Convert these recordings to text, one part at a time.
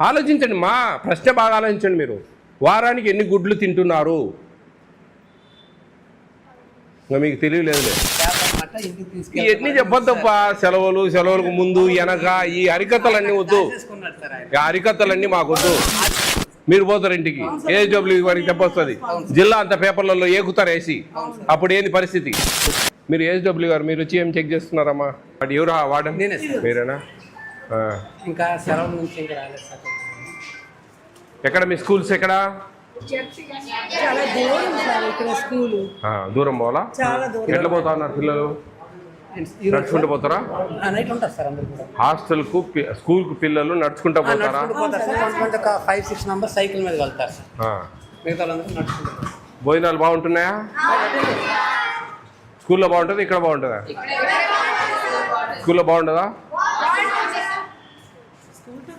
ఆలోచించండి మా ప్రశ్న బాగా ఆలోచించండి మీరు. వారానికి ఎన్ని గుడ్లు తింటున్నారు? ఇంకా మీకు తెలియలేదులే. ఇవన్నీ చెప్పొద్దప్పా సెలవులు సెలవులకు ముందు వెనక ఈ అరికథలన్నీ వద్దు. ఈ అరికథలన్నీ మాకు వద్దు మీరు పోతారు ఇంటికి. ఏడబ్ల్యూ వారికి చెప్పొస్తుంది. జిల్లా అంత పేపర్లలో ఏకుతారు వేసి. అప్పుడు ఏంది పరిస్థితి? మీరు ఏడబ్ల్యూ గారు మీరు వచ్చి ఏం చెక్ చేస్తున్నారమ్మా? వాడు ఎవరు? వాడని. మీరేనా. ఇంకా సెలవుల నుంచి ఇంకా రాలేదు సార్. ఎక్కడ మీ స్కూల్స్ ఎక్కడ? చాలా దూరం సార్ ఇక్కడ స్కూలు. ఆ, దూరం పోవాలా? చాలా దూరం. ఎట్లా పోతా ఉన్నారు పిల్లలు నడుచుకుంటూ పోతారా? నైట్ ఉంటారు సార్ అందరు కూడా. హాస్టల్కు పి- స్కూల్కు పిల్లలు నడుచుకుంటూ పోతారా? నడుచుకుంటూ ఒక ఫైవ్ సిక్స్ మెంబర్స్ సైకిల్ మీద వెళ్తారు సార్. మిగతా వాళ్ళందరూ నడుచుకుంటారు భోజనాలు బాగుంటున్నాయా? స్కూల్లో బాగుంటుంది? ఇక్కడ బాగుంటుందా? స్కూల్లో బాగుంటుందా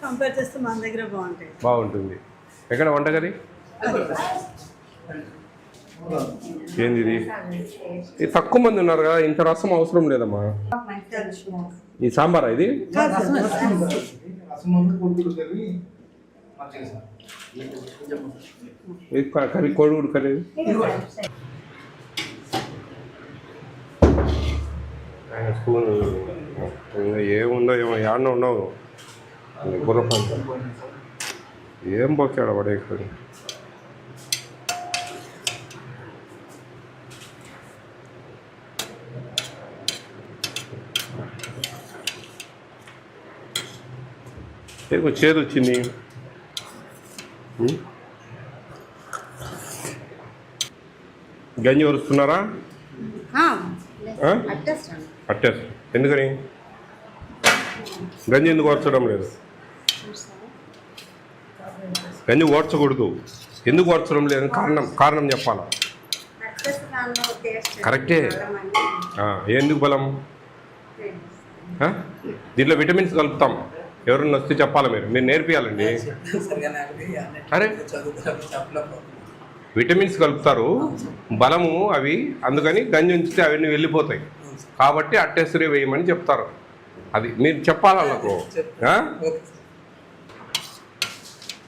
కంపేర్ చేస్తే మన దగ్గర బాగుంటాయి. బాగుంటుంది. ఎక్కడ వంటగది? ఏంది ఇది ఇది తక్కువ మంది ఉన్నారు కదా ఇంత రసం అవసరం లేదమ్మా. ఈ సాంబారా ఇది? కర్రీ కోడిగుడు కర్రీ ఆయన స్పూన్ ఇంకా ఏముందో ఏమో యాడనో ఉండవు. గుర్రపంట ఏం వాడు ఇక్కడ? ఏదో చేదు వచ్చింది? గంజి వరుస్తున్నారా? ఆ? అట్టేస్ ఎందుకని? గంజి ఎందుకు ఓర్చడం లేదు? గంజి ఓర్చకూడదు. ఎందుకు ఓర్చడం లేదు కారణం కారణం చెప్పాలా? కరెక్టే. ఎందుకు బలం? దీంట్లో విటమిన్స్ కలుపుతాం. ఎవరన్నా వస్తే చెప్పాలి మీరు? మీరు నేర్పియాలండి. అరే. విటమిన్స్ కలుపుతారు. బలము అవి అందుకని గంజి ఉంచితే అవన్నీ వెళ్ళిపోతాయి. కాబట్టి అట్టేసరి వేయమని చెప్తారు. అది మీరు చెప్పాలి వాళ్ళకు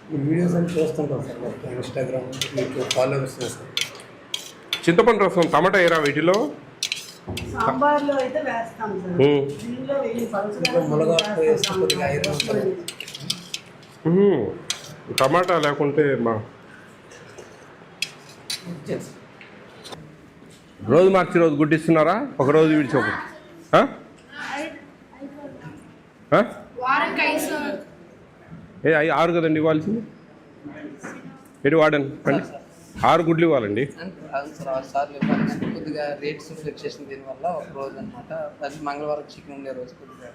ఈ వీడియోస్ అన్ని చూస్తుంటాం సార్ మొత్తం ఇన్స్టాగ్రామ్ యూట్యూబ్ ఫాలో చేస్తున్నాం సార్ చింతపండు రసం టమాటా ఏరా వీటిలో సాంబార్లో అయితే వేస్తాం సార్ ఉమ్. దీనిలో వెయ్యి ఇంకా మునగాకు వేస్తే కొద్దిగా ఐరన్ ఉంటుంది ఉహుం. టమాటా లేకుంటే మా రోజు మార్చి రోజు గుడ్డిస్తున్నారా ఒక రోజు విడిచి ఒకటి ఆ? ఆ? ఏ అవి ఆరు కదండి ఇవ్వాల్సింది? ఎటు వాడండి రండి. ఆరు గుడ్లు ఇవ్వాలండి. సార్లు ఇవ్వాలి. కానీ కొద్దిగా రేట్స్ ఫ్లక్చుయేషన్ దీనివల్ల ఒక రోజు అనమాట అది మంగళవారం చికెన్ ఉండే రోజు కొద్దిగా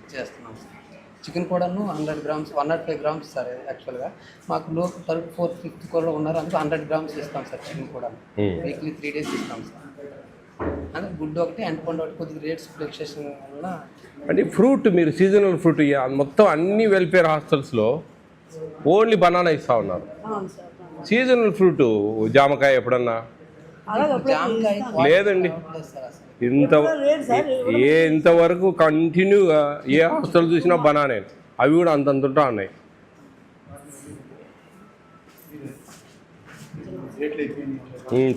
ఇచ్చేస్తున్నాం సార్. చికెన్ కూడాను hundred grams one nought five grams sir యాక్చువల్గా. మాకు లో తరపు ఫోర్ ఫిఫ్త్ కూడా ఉన్నారు అందుకు హండ్రెడ్ గ్రామ్స్ ఇస్తాం సార్ చికెన్ కూడా. వీక్లీ త్రీ డేస్ ఇస్తాం సార్. అంటే గుడ్ ఒకటి అండ్ పండు ఒకటి కొద్దిగా రేట్స్ ఫ్లక్చుయేషన్ వల్ల అంటే ఫ్రూట్ మీరు సీజనల్ ఫ్రూట్ మొత్తం అన్ని వెల్ఫేర్ హాస్టల్స్లో ఓన్లీ బనానా ఇస్తా ఉన్నారు. సీజనల్ ఫ్రూట్ జామకాయ ఎప్పుడన్నా? అలాగే జామకాయ లేదండి. ఇంత ఏ ఇంతవరకు కంటిన్యూగా ఏ హాస్టల్ చూసినా బనానే. అవి కూడా అంతంత ఉంటా ఉన్నాయి.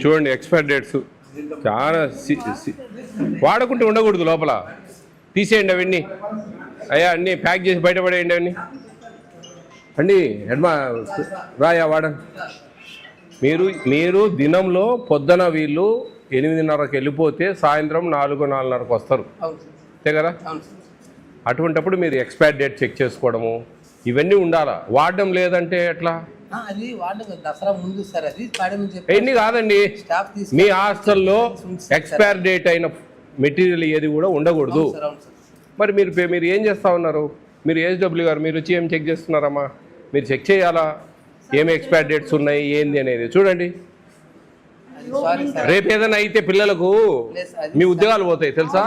చూడండి ఎక్స్పైర్ డేట్స్ చాలా వాడకుంటే ఉండకూడదు లోపల. తీసేయండి అవన్నీ. అయ్యా అన్నీ ప్యాక్ చేసి బయటపడేయండి అవన్నీ. అండి హెడ్మా రాయా వాడండి మీరు మీరు దినంలో పొద్దున వీళ్ళు ఎనిమిదిన్నరకు వెళ్ళిపోతే సాయంత్రం నాలుగు నాలుగున్నరకు వస్తారు. అంతే కదా? అటువంటప్పుడు మీరు ఎక్స్పైర్ డేట్ చెక్ చేసుకోవడము ఇవన్నీ ఉండాలా? వాడడం లేదంటే ఎట్లా? అది వాళ్ళు దసరా ముందు సార్ అది ఎన్ని కాదండి. మీ హాస్టల్లో ఎక్స్పైర్ డేట్ అయిన మెటీరియల్ ఏది కూడా ఉండకూడదు. మరి మీరు మీరు ఏం చేస్తా ఉన్నారు? మీరు ఏహెచ్డబ్ల్యూ గారు మీరు వచ్చి ఏం చెక్ చేస్తున్నారమ్మా? మీరు చెక్ చేయాలా? ఏమి ఎక్స్పైర్ డేట్స్ ఉన్నాయి? ఏంది అనేది? చూడండి. రేపు ఏదైనా అయితే పిల్లలకు మీ ఉద్యోగాలు పోతాయి తెలుసా?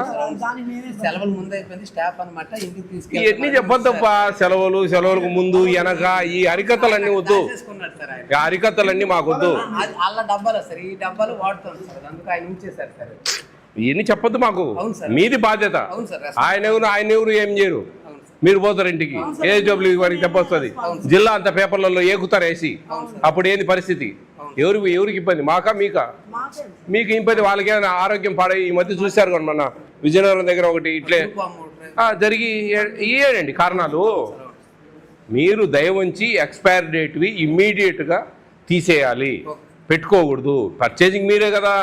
సెలవులు ముందు అయిపోయింది స్టాఫ్ అనమాట ఇంటికి ఇవన్నీ చెప్పొద్దప్పా సెలవులు సెలవులకు ముందు వెనక ఈ అరికథలన్నీ వద్దు. చేసుకున్నాడు సార్ ఆయన. ఈ అరికథలన్నీ మాకు వద్దు. అది వాళ్ళ డబ్బాలు సార్ ఈ డబ్బాలు వాడుతాం సార్ అందుకు ఆయన ఉంచేశారు సార్ ఇవన్నీ చెప్పొద్దు మాకు. మీది బాధ్యత. ఆయన ఎవరు ఆయన ఎవరు ఏం చేయరు. మీరు పోతారు ఇంటికి. ఏజబ్ల్యూ వారికి చెప్పొస్తుంది. జిల్లా అంత పేపర్లలో ఏకుతారు వేసి అప్పుడు ఏంది పరిస్థితి? ఎవరికి ఎవరికి ఇబ్బంది? మాకా మీకా? మాకే. ఇబ్బంది వాళ్ళకి ఏమైనా ఆరోగ్యం పాడై ఈ మధ్య చూశారు కదా మొన్న విజయనగరం దగ్గర ఒకటి ఇట్లే. జరిగి ఇయ్యేయండి కారణాలు. మీరు దయవంచి ఎక్స్పైర్ డేట్వి ఇమ్మీడియట్గా తీసేయాలి. పెట్టుకోకూడదు. పర్చేసింగ్ మీరే కదా.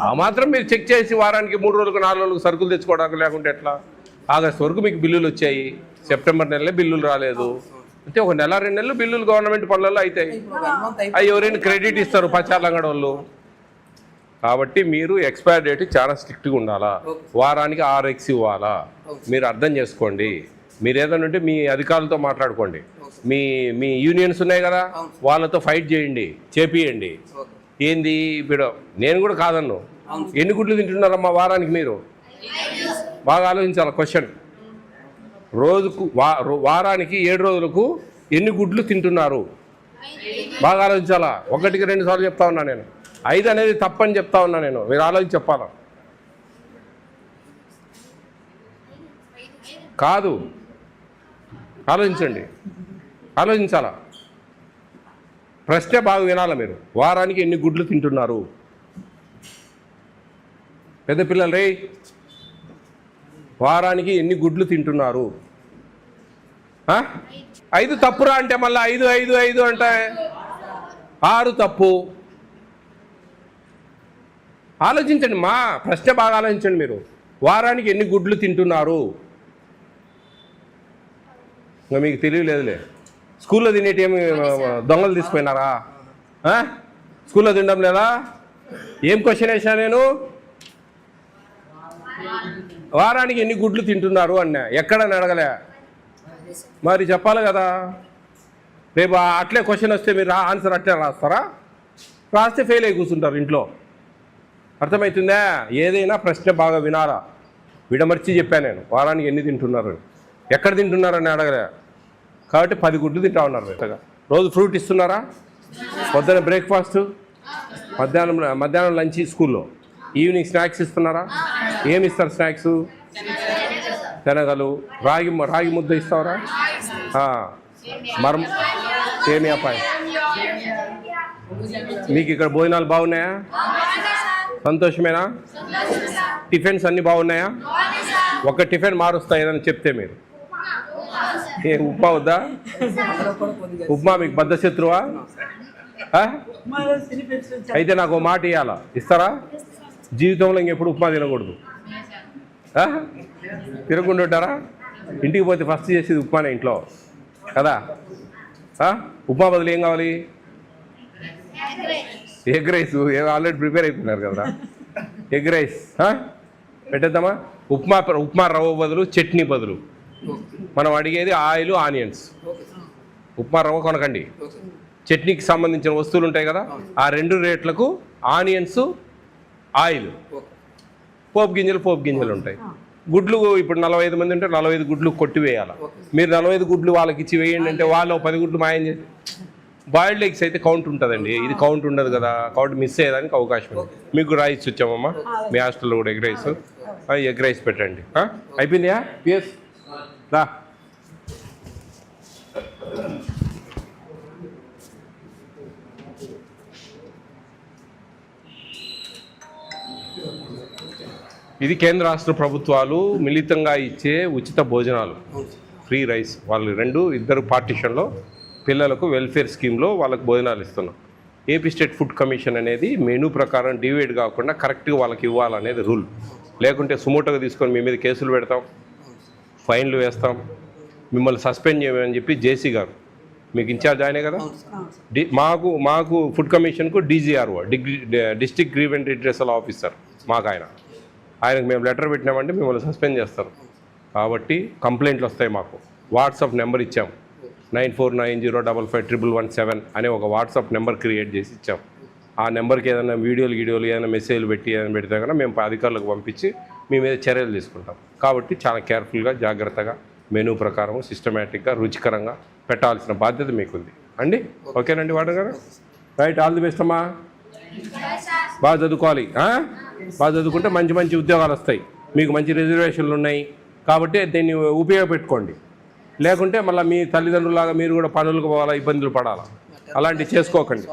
ఆ మాత్రం మీరు చెక్ చేసి వారానికి మూడు రోజులకు నాలుగు రోజులకు సరుకులు తెచ్చుకోవడానికి లేకుంటే ఎట్లా? ఆగస్ట్ వరకు మీకు బిల్లులు వచ్చాయి. సెప్టెంబర్ నెలలో బిల్లులు రాలేదు. అంటే ఒక నెల రెండు నెలలు బిల్లులు గవర్నమెంట్ పనులలో అవుతాయి అవి ఎవరైనా క్రెడిట్ ఇస్తారు పచ్చాలంగడ వాళ్ళు. కాబట్టి మీరు ఎక్స్పైర్ డేట్ చాలా స్ట్రిక్ట్గా ఉండాలా? వారానికి ఆరు ఎక్స్ ఇవ్వాలా? మీరు అర్థం చేసుకోండి. మీరు ఏదైనా ఉంటే మీ అధికారులతో మాట్లాడుకోండి. మీ మీ యూనియన్స్ ఉన్నాయి కదా? వాళ్ళతో ఫైట్ చేయండి చేపియండి. ఏంది ఇప్పుడు నేను కూడా కాదన్ను. ఎన్ని గుడ్లు తింటున్నారమ్మా వారానికి మీరు? బాగా ఆలోచించాలి? క్వశ్చన్ రోజుకు వా రో- వారానికి ఏడు రోజులకు ఎన్ని గుడ్లు తింటున్నారు? బాగా ఆలోచించాలా? ఒకటికి రెండు సార్లు చెప్తా ఉన్నా నేను. ఐదు అనేది తప్పని చెప్తా ఉన్నా నేను. మీరు ఆలోచించి చెప్పాలా? కాదు. ఆలోచించండి. ఆలోచించాలా? ప్రశ్న బాగా వినాలా మీరు? వారానికి ఎన్ని గుడ్లు తింటున్నారు? పెద్ద పిల్లలు రే వారానికి ఎన్ని గుడ్లు తింటున్నారు? ఐదు తప్పురా అంటే మళ్ళీ ఐదు ఐదు ఐదు అంటే? ఆరు తప్పు. ఆలోచించండి మా ప్రశ్న బాగా ఆలోచించండి మీరు. వారానికి ఎన్ని గుడ్లు తింటున్నారు? ఇంకా మీకు తెలియలేదులే. స్కూల్లో తినేటేమి దొంగలు తీసుకుపోయినారా స్కూల్లో తినడం లేదా? ఏం క్వశ్చన్ వేసా నేను? వారానికి ఎన్ని గుడ్లు తింటున్నారు అన్నా? ఎక్కడని అడగలే. మరి చెప్పాలి కదా. రేపు అట్లే క్వశ్చన్ వస్తే మీరు రా- ఆన్సర్ అట్లే రాస్తారా? రాస్తే ఫెయిల్ అయి కూర్చుంటారు ఇంట్లో. అర్థమవుతుందా ఏదైనా ప్రశ్న బాగా వినాలా. విడమర్చి చెప్పాను నేను. వారానికి ఎన్ని తింటున్నారు? ఎక్కడ తింటున్నారని అడగలే. కాబట్టి పది గుడ్లు తింటా ఉన్నారు పెద్దగా రోజు ఫ్రూట్ ఇస్తున్నారా? పొద్దున బ్రేక్ఫాస్ట్ మధ్యాహ్నం మధ్యాహ్నం లంచ్ స్కూల్లో. ఈవినింగ్ స్నాక్స్ ఇస్తున్నారా? ఏమి ఇస్తారు స్నాక్స్? శనగలు. రాగి రాగి ముద్ద ఇస్తారా ఆ, మరం సేమియా పాయ్. మీకు ఇక్కడ భోజనాలు బాగున్నాయా? సంతోషమేనా? టిఫిన్స్ అన్నీ బాగున్నాయా? ఒక టిఫిన్ మారుస్తా ఏదైనా చెప్తే మీరు. ఏ ఉప్మా వద్దా? ఉప్మా మీకు బద్ద శత్రువా? ఆ? మరి తినిపించు అయితే నాకు మాట ఇవ్వాలా ఇస్తారా? జీవితంలో ఇంకెప్పుడు ఉప్మా తినకూడదు? తినకుండా ఉంటారా ఇంటికి పోతే ఫస్ట్ చేసేది ఉప్మానే ఇంట్లో. కదా? ఉప్మా బదులు ఏం కావాలి? Egg rice. ఆల్రెడీ ప్రిపేర్ అయిపోయినారు కదా. Egg rice? పెట్టేద్దామా? ఉప్మా ఉప్మా రవ్వ బదులు చట్నీ బదులు. మనం అడిగేది ఆయిల్ ఆనియన్స్. ఉప్మా రవ్వ కొనకండి. చట్నీకి సంబంధించిన వస్తువులు ఉంటాయి కదా ఆ రెండు రేట్లకు ఆనియన్స్ ఆయిల్. పోపు గింజలు పోపు గింజలు ఉంటాయి. గుడ్లు ఇప్పుడు నలభై ఐదు మంది ఉంటే నలభై ఐదు గుడ్లు కొట్టి వేయాలి? మీరు నలభై ఐదు గుడ్లు వాళ్ళకి ఇచ్చి వేయండి అంటే వాళ్ళు. పది గుడ్లు మాయం చేసి బాయిల్డ్ ఎగ్స్ అయితే కౌంట్ ఉంటుందండి. ఇది కౌంట్ ఉండదు కదా. కౌంట్ మిస్ అయ్యేదానికి అవకాశం ఉంది. మీకు రైస్ వచ్చామమ్మా మీ హాస్టల్లో కూడా ఎగ్ రైస్. ఎగ్ రైస్ పెట్టండి? అయిపోయిందా ఎస్ రా. ఇది కేంద్ర రాష్ట్ర ప్రభుత్వాలు మిళితంగా ఇచ్చే ఉచిత భోజనాలు. ఫ్రీ రైస్ వాళ్ళు రెండు ఇద్దరు పార్టీషన్లో పిల్లలకు వెల్ఫేర్ స్కీమ్లో వాళ్ళకి భోజనాలు ఇస్తున్నాం. ఏపీ స్టేట్ ఫుడ్ కమిషన్ అనేది మెనూ ప్రకారం డివైడ్ కాకుండా కరెక్ట్గా వాళ్ళకి ఇవ్వాలనేది రూల్. లేకుంటే సుమోటోగా తీసుకొని మీ మీద కేసులు పెడతాం ఫైన్లు వేస్తాం మిమ్మల్ని సస్పెండ్ చేయమని చెప్పి జేసీ గారు. మీకు ఇన్ఛార్జ్ ఆయనే కదా? డి మాకు మాకు ఫుడ్ కమిషన్కు DGRO degree district grievance redressal officer మాకు ఆయన. ఆయనకు మేము లెటర్ పెట్టినామంటే మిమ్మల్ని సస్పెండ్ చేస్తారు. కాబట్టి కంప్లైంట్లు వస్తాయి మాకు. వాట్సాప్ నెంబర్ ఇచ్చాం. Nine four nine zero double five triple one seven అనే ఒక వాట్సాప్ నెంబర్ క్రియేట్ చేసి ఇచ్చాం. ఆ నెంబర్కి ఏదైనా వీడియోలు గీడియోలు ఏదైనా మెసేజ్లు పెట్టి ఏదైనా పెడితే కనుక మేము అధికారులకు పంపించి మీ మీద చర్యలు తీసుకుంటాం. కాబట్టి చాలా కేర్ఫుల్గా జాగ్రత్తగా మెనూ ప్రకారం సిస్టమేటిక్గా రుచికరంగా పెట్టాల్సిన బాధ్యత మీకుంది. అండి? ఓకేనండి వాడు గారు? రైట్ ఆల్ ది బెస్ట్ అమ్మా. బాగా చదువుకోవాలి. బాగా చదువుకుంటే మంచి మంచి ఉద్యోగాలు వస్తాయి. మీకు మంచి రిజర్వేషన్లు ఉన్నాయి. కాబట్టి దీన్ని ఉపయోగపెట్టుకోండి. లేకుంటే మళ్ళీ మీ తల్లిదండ్రులాగా మీరు కూడా పనులకు పోవాలా ఇబ్బందులు పడాలా? అలాంటివి చేసుకోకండి.